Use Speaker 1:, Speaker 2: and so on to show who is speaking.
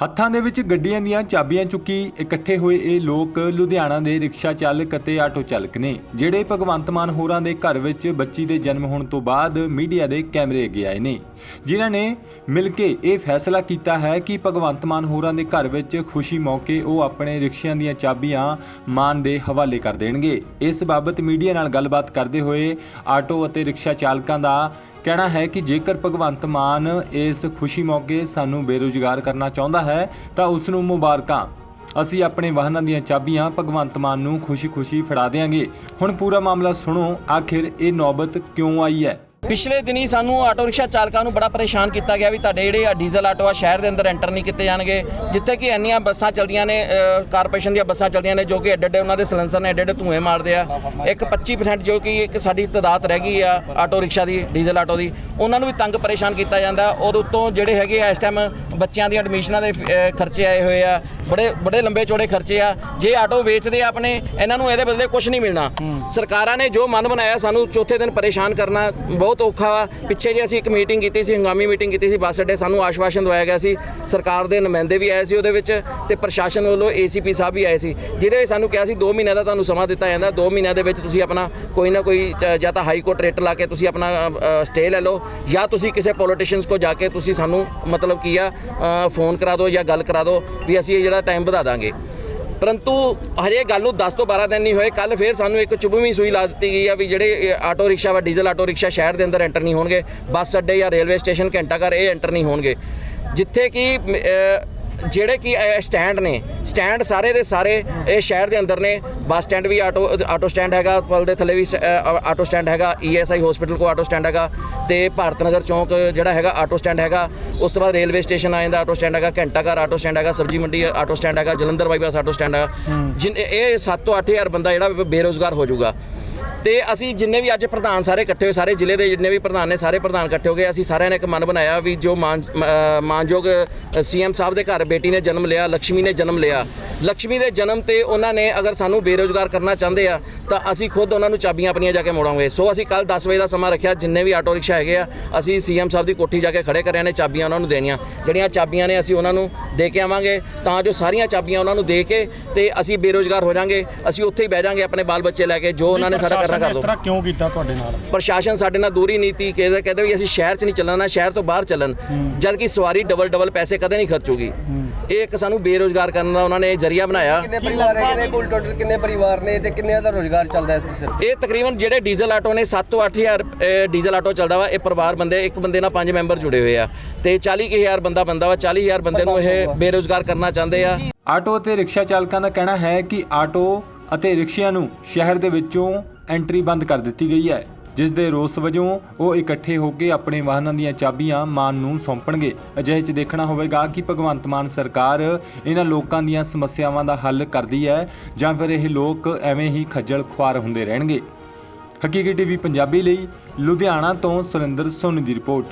Speaker 1: ਹੱਥਾਂ ਦੇ ਵਿੱਚ ਗੱਡੀਆਂ ਦੀਆਂ ਚਾਬੀਆਂ ਚੁੱਕੀ ਇਕੱਠੇ ਹੋਏ ਇਹ ਲੋਕ ਲੁਧਿਆਣਾ ਦੇ ਰਿਕਸ਼ਾ ਚਾਲਕ ਅਤੇ ਆਟੋ ਚਾਲਕ ਨੇ, ਜਿਹੜੇ ਭਗਵੰਤ ਮਾਨ ਹੋਰਾਂ ਦੇ ਘਰ ਵਿੱਚ ਬੱਚੀ ਦੇ ਜਨਮ ਹੋਣ ਤੋਂ ਬਾਅਦ ਮੀਡੀਆ ਦੇ ਕੈਮਰੇ ਅੱਗੇ ਆਏ ਨੇ। ਜਿਨ੍ਹਾਂ ਨੇ ਮਿਲ ਕੇ ਇਹ ਫੈਸਲਾ ਕੀਤਾ ਹੈ ਕਿ ਭਗਵੰਤ ਮਾਨ ਹੋਰਾਂ ਦੇ ਘਰ ਵਿੱਚ ਖੁਸ਼ੀ ਮੌਕੇ ਉਹ ਆਪਣੇ ਰਿਕਸ਼ਿਆਂ ਦੀਆਂ ਚਾਬੀਆਂ ਮਾਨ ਦੇ ਹਵਾਲੇ ਕਰ ਦੇਣਗੇ। ਇਸ ਬਾਬਤ ਮੀਡੀਆ ਨਾਲ ਗੱਲਬਾਤ ਕਰਦੇ ਹੋਏ ਆਟੋ ਅਤੇ ਰਿਕਸ਼ਾ ਚਾਲਕਾਂ ਦਾ ਕਹਿਣਾ ਹੈ ਕਿ ਜੇਕਰ ਭਗਵੰਤ ਮਾਨ ਇਸ ਖੁਸ਼ੀ ਮੌਕੇ ਸਾਨੂੰ ਬੇਰੁਜ਼ਗਾਰ ਕਰਨਾ ਚਾਹੁੰਦਾ ਹੈ, ਤਾਂ ਉਸ ਨੂੰ ਮੁਬਾਰਕਾਂ। ਅਸੀਂ ਆਪਣੇ ਵਾਹਨਾਂ ਦੀਆਂ ਚਾਬੀਆਂ ਭਗਵੰਤ ਮਾਨ ਨੂੰ ਖੁਸ਼ੀ-ਖੁਸ਼ੀ ਫੜਾ ਦੇਵਾਂਗੇ ਹੁਣ ਪੂਰਾ ਮਾਮਲਾ ਸੁਣੋ, ਆਖਿਰ ਇਹ ਨੌਬਤ ਕਿਉਂ ਆਈ ਹੈ?
Speaker 2: ਪਿਛਲੇ ਦਿਨੀ ਸਾਨੂੰ ਆਟੋ ਰਿਕਸ਼ਾ ਚਾਲਕਾਂ ਨੂੰ ਬੜਾ ਪਰੇਸ਼ਾਨ ਕੀਤਾ ਗਿਆ ਵੀ ਤੁਹਾਡੇ ਜਿਹੜੇ ਆ ਡੀਜ਼ਲ ਆਟੋ ਆ ਸ਼ਹਿਰ ਦੇ ਅੰਦਰ ਐਂਟਰ ਨਹੀਂ ਕੀਤੇ ਜਾਣਗੇ, ਜਿੱਥੇ ਕਿ ਇੰਨੀਆਂ ਬੱਸਾਂ ਚੱਲਦੀਆਂ ਨੇ ਕਾਰਪੋਰੇਸ਼ਨ ਦੀਆਂ ਬੱਸਾਂ ਚੱਲਦੀਆਂ ਨੇ ਜੋ ਕਿ ਐਡੇ ਐਡੇ ਉਹਨਾਂ ਦੇ ਸਿਲੰਸਰ ਨੇ ਐਡੇ ਐਡੇ ਧੂਏ ਮਾਰਦੇ ਆ। ਇੱਕ 25% ਜੋ ਕਿ ਇੱਕ ਸਾਡੀ ਤਦਾਦ ਰਹਿ ਗਈ ਆ ਆਟੋ ਰਿਕਸ਼ਾ ਦੀ, ਡੀਜ਼ਲ ਆਟੋ ਦੀ, ਉਹਨਾਂ ਨੂੰ ਵੀ ਤੰਗ ਪਰੇਸ਼ਾਨ ਕੀਤਾ ਜਾਂਦਾ। ਔਰ ਉਤੋਂ ਜਿਹੜੇ ਹੈਗੇ ਆ ਇਸ ਟਾਈਮ ਬੱਚਿਆਂ ਦੀਆਂ ਐਡਮਿਸ਼ਨਾਂ ਦੇ ਖਰਚੇ ਆਏ ਹੋਏ ਆ। ਬੜੇ ਬੜੇ ਲੰਬੇ ਚੌੜੇ ਖਰਚੇ ਆ। ਜੇ ਆਟੋ ਵੇਚਦੇ ਆ ਆਪਣੇ ਇਹਨਾਂ ਨੂੰ ਇਹਦੇ ਬਦਲੇ ਕੁਝ ਨਹੀਂ ਮਿਲਣਾ। ਸਰਕਾਰਾਂ ਨੇ ਜੋ ਮਨ ਬਣਾਇਆ ਸਾਨੂੰ ਚੌਥੇ ਦਿਨ ਪਰੇਸ਼ਾਨ ਕਰਨਾ ਬਹੁਤ ਔਖਾ ਵਾ। ਪਿੱਛੇ ਜੇ ਅਸੀਂ ਇੱਕ ਮੀਟਿੰਗ ਕੀਤੀ ਸੀ ਹੰਗਾਮੀ ਮੀਟਿੰਗ ਕੀਤੀ ਸੀ ਬੱਸ ਅੱਡੇ ਸਾਨੂੰ ਆਸ਼ਵਾਸਨ ਦਵਾਇਆ ਗਿਆ ਸੀ। ਸਰਕਾਰ ਦੇ ਨੁਮਾਇੰਦੇ ਵੀ ਆਏ ਸੀ ਉਹਦੇ ਵਿੱਚ ਤੇ ਪ੍ਰਸ਼ਾਸਨ ਵੱਲੋਂ ਏਸੀਪੀ ਸਾਹਿਬ ਵੀ ਆਏ ਸੀ। ਜਿਹਦੇ ਵਿੱਚ ਸਾਨੂੰ ਕਿਹਾ ਸੀ 2 ਮਹੀਨਿਆਂ ਦਾ ਤੁਹਾਨੂੰ ਸਮਾਂ ਦਿੱਤਾ ਜਾਂਦਾ। 2 ਮਹੀਨਿਆਂ ਦੇ ਵਿੱਚ ਤੁਸੀਂ ਆਪਣਾ ਕੋਈ ਨਾ ਕੋਈ ਜਾਂ ਤਾਂ ਹਾਈ ਕੋਰਟ ਰੇਟ ਲਾ ਕੇ ਤੁਸੀਂ ਆਪਣਾ ਸਟੇ ਲੈ ਲਓ। ਜਾਂ ਤੁਸੀਂ ਕਿਸੇ ਪੋਲੀਟੀਸ਼ੀਅਨਸ ਕੋ ਜਾ ਕੇ ਤੁਸੀਂ ਸਾਨੂੰ ਮਤਲਬ ਕੀ ਆ ਫੋਨ ਕਰਾ ਦਿਓ ਜਾਂ ਗੱਲ ਕਰਾ ਦਿਓ ਵੀ ਅਸੀਂ ਇਹ ਜਿਹੜਾ ਟਾਈਮ ਵਧਾ ਦਾਂਗੇ। ਪਰੰਤੂ ਹਜੇ ਗੱਲ ਨੂੰ 10 ਤੋਂ 12 ਦਿਨ ਨਹੀਂ ਹੋਏ ਕੱਲ ਫੇਰ ਸਾਨੂੰ ਇੱਕ ਚੁਭਵੀਂ ਸੂਈ ਲਾ ਦਿੱਤੀ ਗਈ ਆ ਵੀ ਜਿਹੜੇ ਆਟੋ ਰਿਕਸ਼ਾ ਵਾ, ਡੀਜ਼ਲ ਆਟੋ ਰਿਕਸ਼ਾ ਸ਼ਹਿਰ ਦੇ ਅੰਦਰ ਐਂਟਰ ਨਹੀਂ ਹੋਣਗੇ। ਬੱਸ ਅੱਡੇ ਜਾਂ ਰੇਲਵੇ ਸਟੇਸ਼ਨ ਘੰਟਾ ਘਰ ਇਹ ਐਂਟਰ ਨਹੀਂ ਹੋਣਗੇ। ਜਿੱਥੇ ਕਿ ਜਿਹੜੇ ਕਿ ਸਟੈਂਡ ਨੇ। ਸਟੈਂਡ ਸਾਰੇ ਦੇ ਸਾਰੇ ਇਹ ਸ਼ਹਿਰ ਦੇ ਅੰਦਰ ਨੇ। ਬੱਸ ਸਟੈਂਡ ਵੀ ਆਟੋ ਆਟੋ ਸਟੈਂਡ ਹੈਗਾ। ਪੁਲ ਦੇ ਥੱਲੇ ਵੀ ਆਟੋ ਸਟੈਂਡ ਹੈਗਾ। ਈਐਸਆਈ ਹਸਪੀਟਲ ਕੋ ਆਟੋ ਸਟੈਂਡ ਹੈਗਾ। ਤੇ ਭਾਰਤ ਨਗਰ ਚੌਂਕ ਜਿਹੜਾ ਹੈਗਾ ਆਟੋ ਸਟੈਂਡ ਹੈਗਾ। ਉਸ ਤੋਂ ਬਾਅਦ ਰੇਲਵੇ ਸਟੇਸ਼ਨ ਆ ਜਾਂਦਾ ਆਟੋ ਸਟੈਂਡ ਹੈਗਾ। ਘੰਟਾ ਘਰ ਆਟੋ ਸਟੈਂਡ ਹੈਗਾ। ਸਬਜੀ ਮੰਡੀ ਆਟੋ ਸਟੈਂਡ ਹੈਗਾ। ਜਲੰਧਰ ਬਾਈਪਾਸ ਆਟੋ ਸਟੈਂਡ ਹੈਗਾ। ਜਿਨ ਇਹ 7 ਤੋਂ 8000 ਬੰਦਾ ਜਿਹੜਾ ਬੇਰੋਜ਼ਗਾਰ ਹੋ ਜਾਊਗਾ। ਤੇ ਅਸੀਂ ਜਿੰਨੇ ਵੀ ਅੱਜ ਪ੍ਰਧਾਨ ਸਾਰੇ ਇਕੱਠੇ ਹੋਏ ਸਾਰੇ ਜ਼ਿਲ੍ਹੇ ਦੇ ਜਿੰਨੇ ਵੀ ਪ੍ਰਧਾਨ ਨੇ ਸਾਰੇ ਪ੍ਰਧਾਨ ਇਕੱਠੇ ਹੋ ਗਏ। ਅਸੀਂ ਸਾਰਿਆਂ ਨੇ ਇੱਕ ਮਨ ਬਣਾਇਆ ਵੀ ਜੋ ਮਾਨ ਮਾਨਯੋਗ ਸੀਐਮ ਸਾਹਿਬ ਦੇ ਘਰ ਬੇਟੀ ਨੇ ਜਨਮ ਲਿਆ ਲక్ష్ਮੀ ਨੇ ਜਨਮ ਲਿਆ। ਲక్ష్ਮੀ ਦੇ ਜਨਮ ਤੇ ਉਹਨਾਂ ਨੇ ਅਗਰ ਸਾਨੂੰ ਬੇਰੋਜ਼ਗਾਰ ਕਰਨਾ ਚਾਹੁੰਦੇ ਆ ਤਾਂ ਅਸੀਂ ਖੁਦ ਉਹਨਾਂ ਨੂੰ ਚਾਬੀਆਂ ਆਪਣੀਆਂ ਜਾ ਕੇ ਮੋੜਾਂਗੇ। ਸੋ ਅਸੀਂ ਕੱਲ 10 ਵਜੇ ਦਾ ਸਮਾਂ ਰੱਖਿਆ ਜਿੰਨੇ ਵੀ ਆਟੋ ਰਿਕਸ਼ਾ ਹੈਗੇ ਆ ਅਸੀਂ ਸੀਐਮ ਸਾਹਿਬ ਦੀ ਕੋਠੀ ਜਾ ਕੇ ਖੜੇ ਕਰਿਆ ਨੇ ਚਾਬੀਆਂ ਉਹਨਾਂ ਨੂੰ ਦੇਣੀਆਂ। ਜਿਹੜੀਆਂ ਚਾਬੀਆਂ ਨੇ ਅਸੀਂ ਉਹਨਾਂ ਨੂੰ ਦੇ ਕੇ ਆਵਾਂਗੇ ਤਾਂ ਜੋ ਸਾਰੀਆਂ ਚਾਬੀਆਂ ਉਹਨਾਂ ਨੂੰ ਦੇ ਕੇ ਤੇ ਅਸੀਂ ਬੇਰੋਜ਼ਗਾਰ ਹੋ ਜਾਾਂਗੇ ਅਸੀਂ ਉੱਥੇ ਹੀ ਬਹਿ ਜਾਾਂਗੇ ਆਪਣੇ ਬਾਲ ਬੱਚੇ ਲੈ ਕੇ ਜੋ ਉਹਨਾਂ ਨੇ ਸਾਡਾ ਕਰਨਾ ਕਰ
Speaker 3: ਇਸ ਤਰ੍ਹਾਂ ਕਿਉਂ ਕੀਤਾ ਤੁਹਾਡੇ ਨਾਲ?
Speaker 2: ਪ੍ਰਸ਼ਾਸਨ ਸਾਡੇ ਨਾਲ ਦੂਰੀ ਨੀਤੀ ਕਹਿੰਦੇ ਕਹਿੰਦੇ ਵੀ ਅਸੀਂ ਸ਼ਹਿਰ 'ਚ ਨਹੀਂ ਚੱਲਣਾ ਸ਼ਹਿਰ ਤੋਂ ਬਾਹਰ ਚੱਲਣ। ਜਦ ਕਿ ਸਵਾਰੀ ਡਬਲ ਡਬਲ ਪੈਸੇ ਕਦੇ ਨਹੀਂ ਖਰਚੂਗੀ। ਇਹ ਇੱਕ ਸਾਨੂੰ ਬੇਰੋਜ਼ਗਾਰ ਕਰਨ ਦਾ ਉਹਨਾਂ ਨੇ ਜ਼ਰੀਆ ਬਣਾਇਆ।
Speaker 4: ਕਿੰਨੇ ਪਰਿਵਾਰ ਹੈਗੇ ਨੇ? ਕੁੱਲ ਟੋਟਲ ਕਿੰਨੇ ਪਰਿਵਾਰ ਨੇ ਤੇ ਕਿੰਨੇ ਦਾ ਰੋਜ਼ਗਾਰ ਚੱਲਦਾ ਇਸ ਸਿਰ
Speaker 2: ਇਹ ਤਕਰੀਬਨ ਜਿਹੜੇ ਡੀਜ਼ਲ ਆਟੋ ਨੇ 7 ਤੋਂ 8000 ਅਹ, ਡੀਜ਼ਲ ਆਟੋ ਚੱਲਦਾ ਵਾ ਇਹ ਪਰਿਵਾਰ ਬੰਦੇ ਇੱਕ ਬੰਦੇ ਨਾਲ ਪੰਜ ਮੈਂਬਰ ਜੁੜੇ ਹੋਏ ਆ। ਤੇ 40000 ਬੰਦਾ ਬੰਦਾ ਵਾ 40000 ਬੰਦੇ ਨੂੰ ਇਹ ਬੇਰੋਜ਼ਗਾਰ ਕਰਨਾ ਚਾਹੁੰਦੇ ਆ।
Speaker 1: ਆਟੋ ਅਤੇ ਰਿਕਸ਼ਾ ਚਾਲਕਾਂ ਦਾ ਕਹਿਣਾ ਹੈ ਕਿ ਆਟੋ ਅਤੇ ਰਿਕਸ਼ਿਆਂ ਨੂੰ ਸ਼ਹਿਰ ਦੇ ਵਿੱਚੋਂ ਐਂਟਰੀ ਬੰਦ ਕਰ ਦਿੱਤੀ ਗਈ ਹੈ, ਜਿਸ ਦੇ ਰੋਸ ਵਜੋਂ ਉਹ ਇਕੱਠੇ ਹੋ ਕੇ ਆਪਣੇ ਵਾਹਨਾਂ ਦੀਆਂ ਚਾਬੀਆਂ ਮਾਨ ਨੂੰ ਸੌਂਪਣਗੇ। ਅਜਿਹੇ 'ਚ ਦੇਖਣਾ ਹੋਵੇਗਾ ਕਿ ਭਗਵੰਤ ਮਾਨ ਸਰਕਾਰ ਇਹਨਾਂ ਲੋਕਾਂ ਦੀਆਂ ਸਮੱਸਿਆਵਾਂ ਦਾ ਹੱਲ ਕਰਦੀ ਹੈ ਜਾਂ ਫਿਰ ਇਹ ਲੋਕ ਐਵੇਂ ਹੀ ਖੱਜਲ ਖੁਆਰ ਹੁੰਦੇ ਰਹਿਣਗੇ। ਹਕੀਕੀ ਟੀਵੀ ਪੰਜਾਬੀ ਲਈ ਲੁਧਿਆਣਾ ਤੋਂ ਸੁਰਿੰਦਰ ਸੋਨੀ ਦੀ ਰਿਪੋਰਟ।